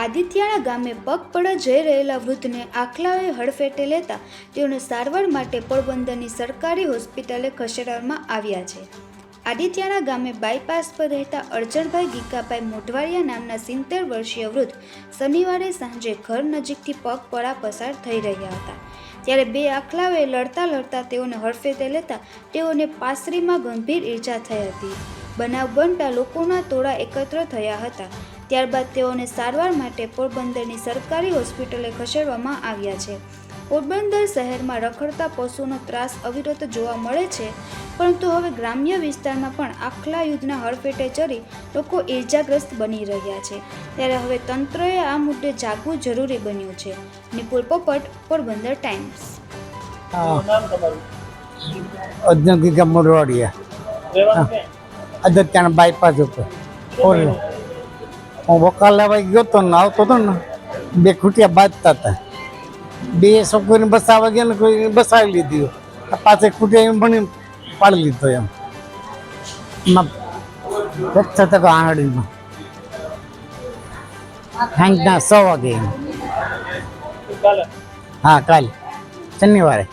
આદિત્યાણા ગામે પગપળા જઈ રહેલા વૃદ્ધને આખલાઓએ હડફેટે લેતા તેઓને સારવાર માટે પોરબંદરની સરકારી હોસ્પિટલે ખસેડવામાં આવ્યા છે. આદિત્યાના ગામે બાયપાસ પર રહેતા અરજણભાઈ ગીકાભાઈ મોઢવાડિયા નામના સિત્તેર વર્ષીય વૃદ્ધ શનિવારે સાંજે ઘર નજીકથી પગપળા પસાર થઈ રહ્યા હતા. ત્યારે બે આખલાઓએ લડતા લડતા તેઓને હડફેટે લેતા તેઓને પાસરીમાં ગંભીર ઈજા થઈ હતી. બનાવ બનતા લોકોના ટોળા એકત્ર થયા હતા. ત્યારબાદ તેઓને સારવાર માટે પોરબંદરની સરકારી હોસ્પિટલે ખસેડવામાં આવ્યા છે. પોરબંદર શહેરમાં રખડતા પશુનો ત્રાસ અવિરત જોવા મળે છે પરંતુ હવે ગ્રામ્ય વિસ્તારમાં પણ આખલા યુદ્ધના હડફેટે ચડી લોકો ઈજાગ્રસ્ત બની રહ્યા છે. ત્યારે હવે તંત્રએ આ મુદ્દે જાગવું જરૂરી બન્યું છે. નિપુલ પોપટ પોરબંદર ટાઈમ્સ. અજનગીગા મોરવાડિયા. અદત્યાના બાયપાસ ઉપર. ઓલે હું વકાલ લેવા ગયો તો ને આવતો હતો ને, બે ખૂટિયા બાંધતા હતા. બે છોકરીને બસાવવા ગયા ને કોઈ બસાવી લીધી. પાસે ખૂટિયા એમ ભણી પાડી લીધો એમ. ફ્રેક્ચર થતો આંગળીમાં. સાંજના સો વાગે એમ. હા, કાલે. શનિવારે.